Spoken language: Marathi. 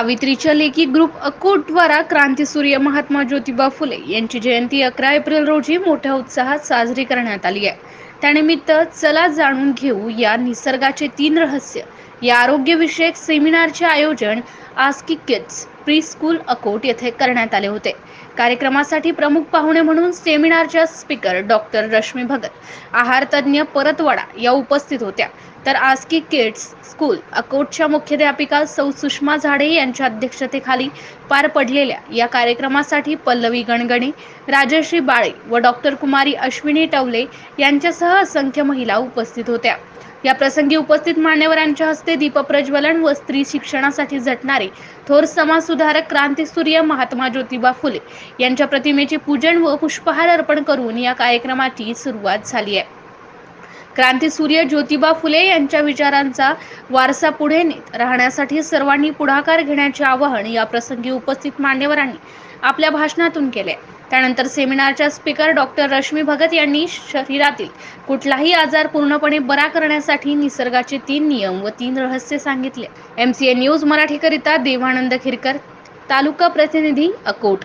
सावित्रीच्या लेखी ग्रुप अकोटद्वारा क्रांतीसूर्य महात्मा ज्योतिबा फुले यांची जयंती अकरा एप्रिल रोजी मोठ्या उत्साहात साजरी करण्यात आली आहे. त्यानिमित्त चला जाणून घेऊ या निसर्गाचे तीन रहस्य. या आरोग्यविषयक सेमिनारचे आयोजन Aski Kids Pre School Akot येथे करण्यात आले होते. कार्यक्रमासाठी प्रमुख पाहुणे म्हणून सेमिनारच्या स्पीकर डॉक्टर रश्मी भगत आहार तज्ज्ञ परतवाडा या उपस्थित होत्या. तर आस्की किड्स स्कूल अकोटच्या मुख्याध्यापिका सौ सुषमा झाडे यांच्या अध्यक्षतेखाली पार पडलेल्या या कार्यक्रमासाठी पल्लवी गणगणे राजश्री बाळे व डॉक्टर कुमारी अश्विनी टवले यांच्यासह असंख्य महिला उपस्थित होत्या. या प्रसंगी उपस्थित मान्यवरांच्या हस्ते दीपप्रज्वलन व स्त्री शिक्षणासाठी झटणारे थोर समाजसुधारक क्रांतीसूर्य महात्मा ज्योतिबा फुले यांच्या प्रतिमेचे पूजन व पुष्पहार अर्पण करून या कार्यक्रमाची सुरुवात झाली आहे. क्रांतीसूर्य ज्योतिबा फुले यांच्या विचारांचा वारसा पुढे नेत राहण्यासाठी सर्वांनी पुढाकार घेण्याचे आवाहन या प्रसंगी उपस्थित मान्यवरांनी आपल्या भाषणातून केले. त्यानंतर सेमिनारच्या स्पीकर डॉक्टर रश्मी भगत यांनी शरीरातील कुठलाही आजार पूर्णपणे बरा करण्यासाठी निसर्गाचे तीन नियम व तीन रहस्य सांगितले. एम सी ए न्यूज मराठीकरिता देवानंद खिरकर तालुका प्रतिनिधी अकोट.